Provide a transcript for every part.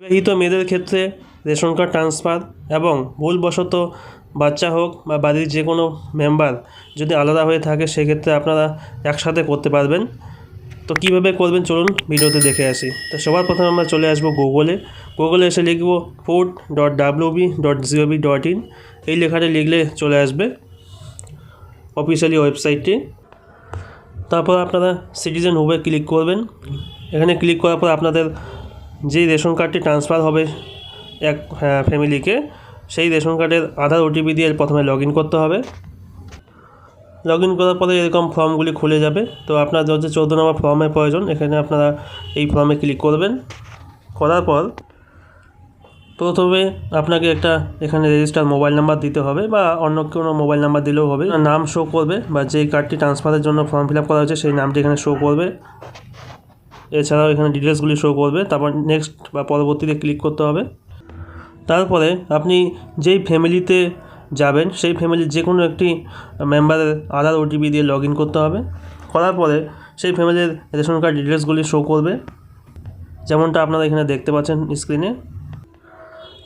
বিবাহিত মেয়েদের ক্ষেত্রে রেশন কার্ড ট্রান্সফার এবং ভুলবশত বাচ্চা হোক বা বাড়ির যে কোনো মেম্বার যদি আলাদা হয়ে থাকে, সেক্ষেত্রে আপনারা একসাথে করতে পারবেন। তো কীভাবে করবেন চলুন ভিডিওতে দেখে আসি। তো সবার প্রথমে আমরা চলে আসব গুগলে গুগলে এসে লিখব food dot WB dot GOV dot in এই লেখাটা লিখলে চলে আসবে অফিসিয়ালি ওয়েবসাইটটি তারপর আপনারা সিটিজেন হুবে ক্লিক করবেন। এখানে ক্লিক করার পর আপনাদের যেই রেশন কার্ডটি ট্রান্সফার হবে এক ফ্যামিলিকে সেই রেশন কার্ডের আধার ওটিপি দিয়ে প্রথমে লগ করতে হবে। লগ ইন করার পরে এরকম ফর্মগুলি খুলে যাবে। তো আপনার হচ্ছে চৌদ্দ নম্বর ফর্মের প্রয়োজন, এখানে আপনারা এই ফর্মে ক্লিক করবেন। করার পর প্রথমে আপনাকে একটা এখানে রেজিস্টার মোবাইল নাম্বার দিতে হবে বা অন্য কোনো মোবাইল নাম্বার দিলেও হবে। নাম শো করবে বা যেই কার্ডটি ট্রান্সফারের জন্য ফর্ম ফিল আপ করা হয়েছে, সেই নামটি এখানে শো করবে। এছাড়াও এখানে ডিটেলসগুলি শো করবে। তারপর নেক্সট বা পরবর্তীতে ক্লিক করতে হবে। তারপরে আপনি যেই ফ্যামিলিতে যাবেন, সেই ফ্যামিলির যে কোনো একটি মেম্বারের আধার ওটিপি দিয়ে লগ করতে হবে। করার পরে সেই ফ্যামিলির রেশন কার্ড ডিটেলসগুলি শো করবে। যেমনটা আপনারা এখানে দেখতে পাচ্ছেন স্ক্রিনে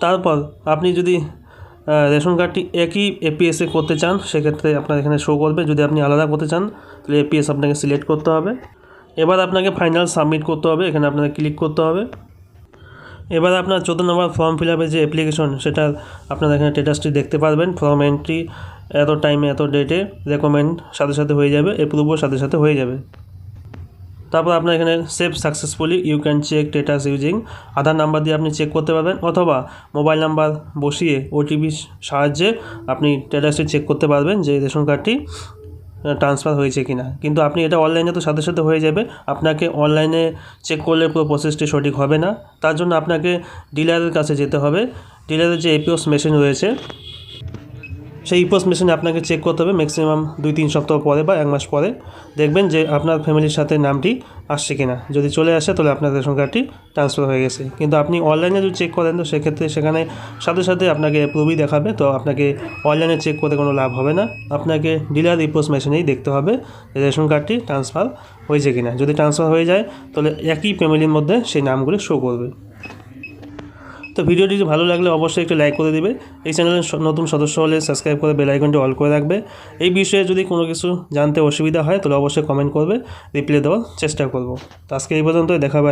তারপর আপনি যদি রেশন কার্ডটি একই এপিএসে করতে চান, সেক্ষেত্রে আপনার এখানে শো করবে। যদি আপনি আলাদা করতে চান, তাহলে এপিএস আপনাকে সিলেক্ট করতে হবে। এবার আপনাকে ফাইনাল সাবমিট করতে হবে, এখানে আপনাকে ক্লিক করতে হবে। এবার আপনার চোদ্দ নম্বর ফর্ম ফিল আপের যে অ্যাপ্লিকেশন সেটা আপনারা এখানে স্টেটাসটি দেখতে পারবেন। ফর্ম এন্ট্রি এত টাইমে এত ডেটে রেকমেন্ড সাথে সাথে হয়ে যাবে অ্যাপ্রুভও সাথে সাথে হয়ে যাবে। তারপর আপনার এখানে save successfully you can check status using Aadhaar number দিয়ে আপনি চেক করতে পারবেন, অথবা মোবাইল নাম্বার বসিয়ে ওটিপির সাহায্যে আপনি স্টেটাসটি চেক করতে পারবেন, যে রেশন কার্ডটি ট্রান্সফার হয়েছে কিনা। কিন্তু আপনি এটা অনলাইনে তো সাথে সাথে হয়ে যাবে। আপনাকে অনলাইনে চেক করলে পুরো প্রসেসটি সঠিক হবে না। তার জন্য আপনাকে ডিলারের কাছে যেতে হবে। ডিলারের যে এপিওস মেশিন রয়েছে সেই ইপোস মেশিনে আপনাকে চেক করতে হবে ম্যাক্সিমাম দুই, তিন সপ্তাহ পরে বা এক মাস পরে। দেখবেন যে আপনার ফ্যামিলির সাথে নামটি আসছে কিনা। যদি চলে আসে তাহলে আপনার রেশন কার্ডটি ট্রান্সফার হয়ে গেছে। কিন্তু আপনি অনলাইনে যদি চেক করেন, তো সেক্ষেত্রে সেখানে সাথে সাথে আপনাকে অ্যাপ্রুভই দেখাবে। তো আপনাকে অনলাইনে চেক করে কোনো লাভ হবে না। আপনাকে ডিলার ইপোস মেশিনেই দেখতে হবে যে রেশন কার্ডটি ট্রান্সফার হয়েছে কিনা। যদি ট্রান্সফার হয়ে যায়, তাহলে একই ফ্যামিলির মধ্যে সেই নামগুলি শো করবে। ভিডিওটি যদি ভালো লাগলে অবশ্যই একটু লাইক করে দেবে। এই চ্যানেলের নতুন সদস্য হলে সাবস্ক্রাইব করে বেল আইকনটি অল করে রাখবে। এই বিষয়ে যদি কোনো কিছু জানতে অসুবিধা হয়, তাহলে অবশ্যই কমেন্ট করবে। রিপ্লাই দেওয়ার চেষ্টা করব। তো আজকে এই পর্যন্তই, দেখা হবে